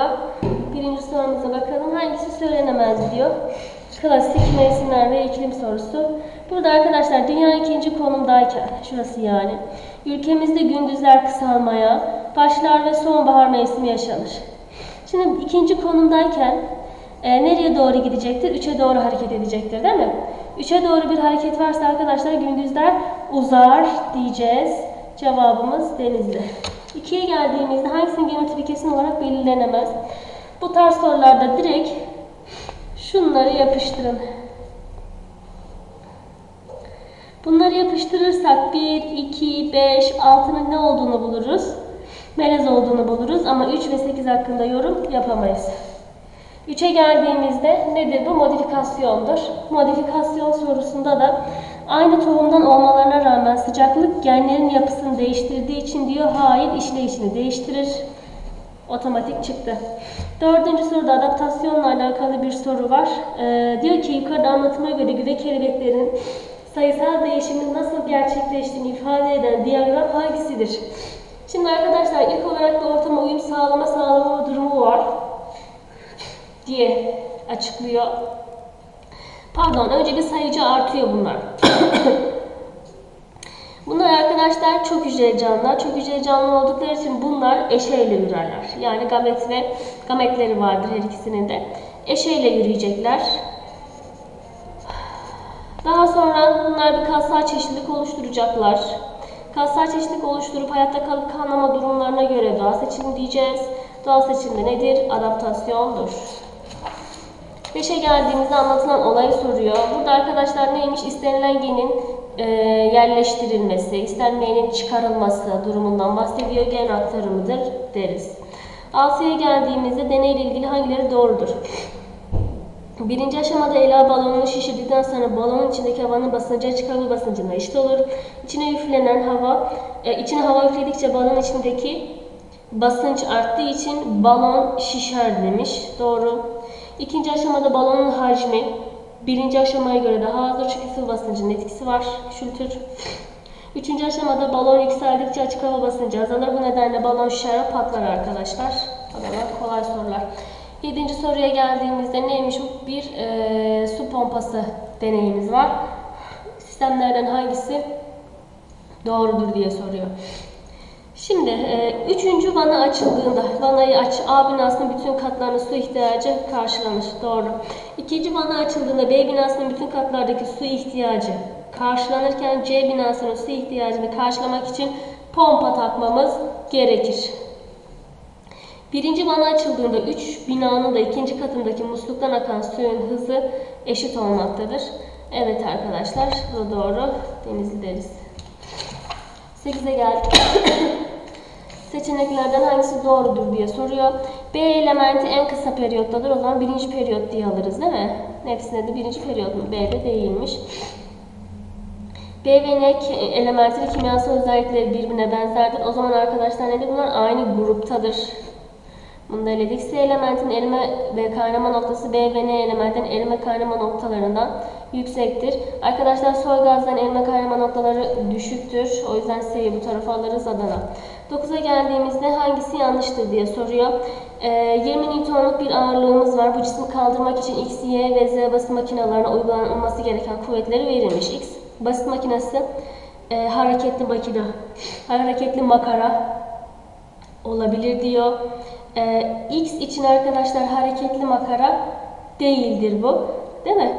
galiba. Birinci sorumuza bakalım. Hangisi söylenemez diyor. Klasik mevsimler ve iklim sorusu. Burada arkadaşlar dünya ikinci konumdayken, şurası yani. Ülkemizde gündüzler kısalmaya, başlar ve sonbahar mevsimi yaşanır. Şimdi ikinci konumdayken e, nereye doğru gidecektir? Üçe doğru hareket edecektir değil mi? Üçe doğru bir hareket varsa arkadaşlar gündüzler uzar diyeceğiz. Cevabımız denizli. İkiye geldiğimizde hangisinin genotipi kesin olarak belirlenemez? Bu tarz sorularda direkt şunları yapıştırın. Bunları yapıştırırsak 1, 2, 5, 6'nın ne olduğunu buluruz. Melez olduğunu buluruz ama 3 ve 8 hakkında yorum yapamayız. 3'e geldiğimizde nedir bu? Modifikasyondur. Modifikasyon sorusunda da aynı tohumdan olmalarına rağmen sıcaklık genlerin yapısını değiştirdiği için diyor hayır işleyişini değiştirir. Otomatik çıktı. Dördüncü soruda adaptasyonla alakalı bir soru var. Ee, diyor ki yukarıda anlatıma göre güve kelebeklerin sayısal değişimin nasıl gerçekleştiğini ifade eden diyagram hangisidir? Şimdi arkadaşlar ilk olarak da ortama uyum sağlama sağlama durumu var diye açıklıyor. Pardon, önce bir sayıcı artıyor bunlar. bunlar arkadaşlar çok hücreli canlılar. Çok hücreli canlı oldukları için bunlar eşeğiyle yürürler. Yani gamet ve gametleri vardır her ikisinin de. Eşeğiyle yürüyecekler. Daha sonra bunlar bir kalsal çeşitlilik oluşturacaklar. Kalsal çeşitlilik oluşturup hayatta kalıp kalmama durumlarına göre doğal seçim diyeceğiz. Doğal seçimde nedir? Adaptasyondur. 5'e geldiğimizde anlatılan olayı soruyor. Burada arkadaşlar neymiş? İstenilen genin e, yerleştirilmesi, istenmeyenin çıkarılması durumundan bahsediyor. Gen aktarımıdır deriz. 6'ya geldiğimizde deneyle ilgili hangileri doğrudur? Birinci aşamada Ela balonunu şişirdikten sonra balonun içindeki havanın basıncı açık hava basıncına eşit olur. İçine üflenen hava, e, içine hava üfledikçe balonun içindeki basınç arttığı için balon şişer demiş. Doğru. İkinci aşamada balonun hacmi birinci aşamaya göre daha azdır çünkü sıvı basıncının etkisi var, küçültür. Üçüncü aşamada balon yükseldikçe açık hava basıncı azalır. Bu nedenle balon şişer patlar arkadaşlar. Adalar kolay sorular. Yedinci soruya geldiğimizde neymiş? Bir e, su pompası deneyimiz var. Sistemlerden hangisi doğrudur diye soruyor. Şimdi e, üçüncü vana açıldığında vanayı aç A binasının bütün katlarının su ihtiyacı karşılanır. Doğru. İkinci vana açıldığında B binasının bütün katlardaki su ihtiyacı karşılanırken C binasının su ihtiyacını karşılamak için pompa takmamız gerekir. Birinci vana açıldığında 3 binanın da ikinci katındaki musluktan akan suyun hızı eşit olmaktadır. Evet arkadaşlar bu doğru. Denizli deriz. 8'e geldik. Seçeneklerden hangisi doğrudur diye soruyor. B elementi en kısa periyottadır. O zaman birinci periyot diye alırız değil mi? Hepsine de birinci periyot mu? B'de değilmiş. B ve N elementinin kimyasal özellikleri birbirine benzerdir. O zaman arkadaşlar nedir? Bunlar aynı gruptadır. Bunu da eledik. C elementin erime ve kaynama noktası B ve N elementin erime kaynama noktalarından yüksektir. Arkadaşlar soy gazdan erime kaynama noktaları düşüktür. O yüzden C'yi bu tarafa alırız Adana. 9'a geldiğimizde hangisi yanlıştır diye soruyor. Ee, 20 Newton'luk bir ağırlığımız var. Bu cismi kaldırmak için X, Y ve Z basit makinelerine uygulanması gereken kuvvetleri verilmiş. X basit makinesi e, hareketli makine, hareketli makara olabilir diyor. Ee, X için arkadaşlar hareketli makara değildir bu. Değil mi?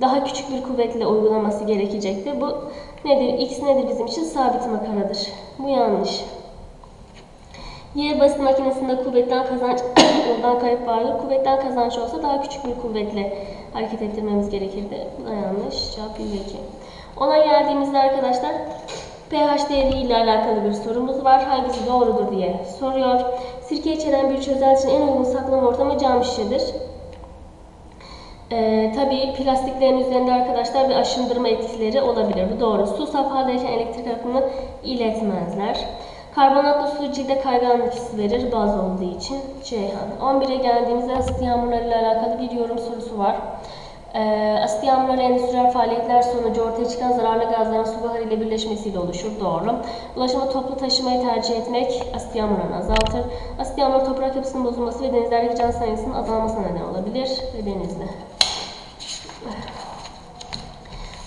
Daha küçük bir kuvvetle uygulaması gerekecektir. Bu nedir? X nedir bizim için? Sabit makaradır. Bu yanlış. Y basit makinesinde kuvvetten kazanç, yoldan kayıp vardır. Kuvvetten kazanç olsa daha küçük bir kuvvetle hareket ettirmemiz gerekirdi. Bu da yanlış. Cevap 1 ve 2. Ona geldiğimizde arkadaşlar pH değeri ile alakalı bir sorumuz var. Hangisi doğrudur diye soruyor. Sirke içeren bir için en uygun saklama ortamı cam şişedir. Ee, tabii plastiklerin üzerinde arkadaşlar bir aşındırma etkileri olabilir. Bu doğru. Su safhadayken elektrik akımını iletmezler. Karbonatlı su cilde kayganlık hissi verir baz olduğu için Ceyhan. 11'e geldiğimizde asit yağmurlarıyla alakalı bir yorum sorusu var. Ee, asit yağmurları endüstriyel faaliyetler sonucu ortaya çıkan zararlı gazların su buharı ile birleşmesiyle oluşur. Doğru. Ulaşımı toplu taşımayı tercih etmek asit yağmurlarını azaltır. Asit yağmuru toprak yapısının bozulması ve denizlerdeki can sayısının azalmasına neden olabilir. Ve denizde.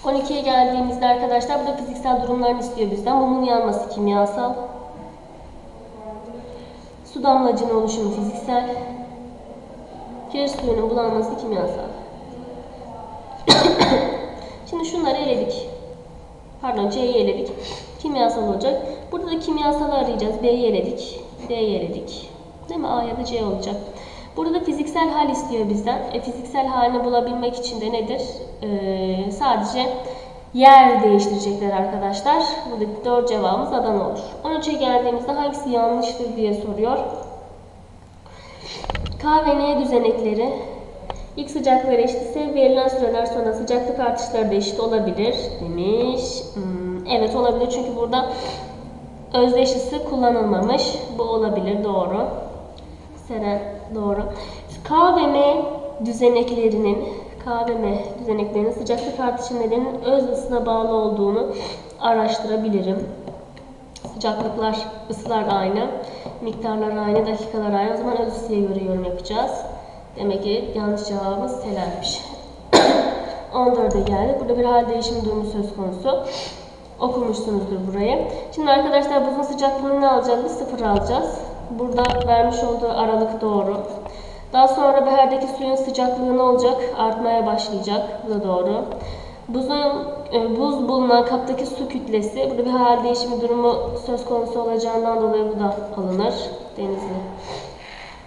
12'ye geldiğimizde arkadaşlar burada fiziksel durumlarını istiyor bizden. Mumun yanması kimyasal. Su damlacının oluşumu fiziksel. Kireç suyunun bulanması kimyasal. Şimdi şunları eledik. Pardon C'yi eledik. Kimyasal olacak. Burada da kimyasalı arayacağız. B'yi eledik. D'yi eledik. Değil mi? A ya da C olacak. Burada da fiziksel hal istiyor bizden. E, fiziksel halini bulabilmek için de nedir? Ee, sadece yer değiştirecekler arkadaşlar. Buradaki doğru cevabımız Adana olur. 13'e geldiğimizde hangisi yanlıştır diye soruyor. K ve N düzenekleri ilk sıcaklıkları eşitse verilen süreler sonra sıcaklık artışları da eşit olabilir demiş. Hmm, evet olabilir çünkü burada özdeşlisi kullanılmamış. Bu olabilir doğru. Seren doğru. K düzeneklerinin K ve M düzeneklerinin sıcaklık artışı nedeninin öz ısına bağlı olduğunu araştırabilirim. Sıcaklıklar, ısılar aynı, miktarlar aynı, dakikalar aynı. O zaman öz ısıya göre yorum yapacağız. Demek ki yanlış cevabımız Selen'miş. 14'e geldik. Burada bir hal değişimi durumu söz konusu. Okumuşsunuzdur burayı. Şimdi arkadaşlar buzun sıcaklığını ne alacağız? Biz sıfır alacağız. Burada vermiş olduğu aralık doğru. Daha sonra beherdeki suyun sıcaklığı ne olacak? Artmaya başlayacak. Bu da doğru. Buzun e, buz bulunan kaptaki su kütlesi, burada bir hal değişimi durumu söz konusu olacağından dolayı bu da alınır. Denizli.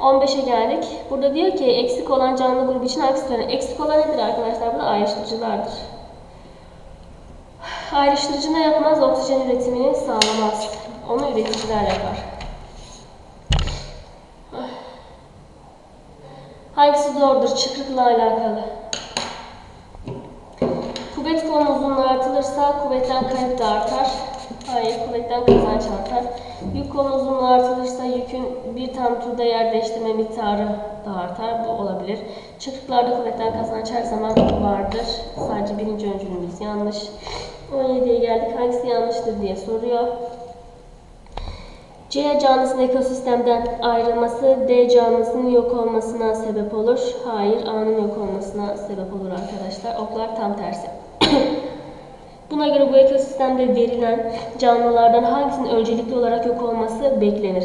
15'e geldik. Burada diyor ki eksik olan canlı grubu için hangisi söylenir? Eksik olan nedir arkadaşlar? Bu da ayrıştırıcılardır. Ayrıştırıcı ne yapmaz? Oksijen üretimini sağlamaz. Onu üreticiler yapar. Doğrudur? Çıkrıkla alakalı. Kuvvet kolun uzunluğu artılırsa kuvvetten kayıp da artar. Hayır, kuvvetten kazanç artar. Yük kolun uzunluğu artılırsa yükün bir tam turda yer değiştirme miktarı da artar. Bu olabilir. Çıkrıklarda kuvvetten kazanç her zaman vardır. Sadece birinci öncülümüz yanlış. 17'ye geldik. Hangisi yanlıştır diye soruyor. C canlısının ekosistemden ayrılması D canlısının yok olmasına sebep olur. Hayır, A'nın yok olmasına sebep olur arkadaşlar. Oklar tam tersi. Buna göre bu ekosistemde verilen canlılardan hangisinin öncelikli olarak yok olması beklenir?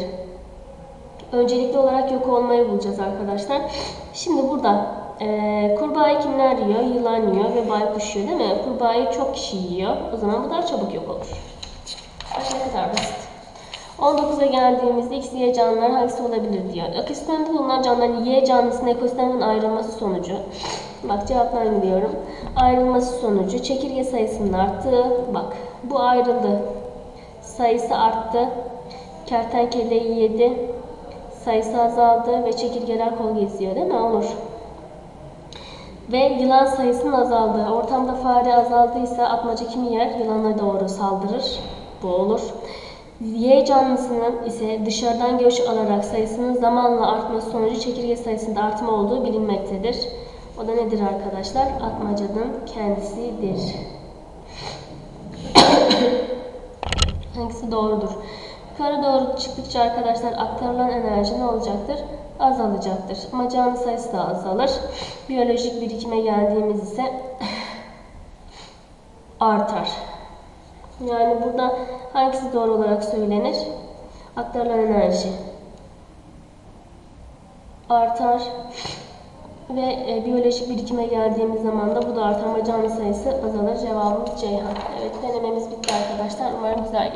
Öncelikli olarak yok olmayı bulacağız arkadaşlar. Şimdi burada e, kurbağayı kimler yiyor? Yılan yiyor ve baykuş yiyor değil mi? Kurbağayı çok kişi yiyor. O zaman bu daha çabuk yok olur. Bak ne kadar basit. 19'a geldiğimizde X, Y canlılar hangisi olabilir diyor. Ekosistemde bulunan canlıların Y canlısının ekosistemden ayrılması sonucu. Bak cevaplarını gidiyorum. Ayrılması sonucu çekirge sayısının arttığı. Bak bu ayrıldı. Sayısı arttı. Kertenkeleyi yedi. Sayısı azaldı ve çekirgeler kol geziyor değil mi? Olur. Ve yılan sayısının azaldığı. Ortamda fare azaldıysa atmaca kimi yer? Yılana doğru saldırır. Bu olur. Y canlısının ise dışarıdan göç alarak sayısının zamanla artması sonucu çekirge sayısında artma olduğu bilinmektedir. O da nedir arkadaşlar? Atmacanın kendisidir. Hangisi doğrudur? Yukarı doğru çıktıkça arkadaşlar aktarılan enerji ne olacaktır? Azalacaktır. Ama canlı sayısı da azalır. Biyolojik birikime geldiğimiz ise artar. Yani burada hangisi doğru olarak söylenir? Aktarılan enerji artar ve e, biyolojik birikime geldiğimiz zaman da bu da artar ama canlı sayısı azalır. Cevabımız Ceyhan. Evet denememiz bitti arkadaşlar. Umarım güzel geçer.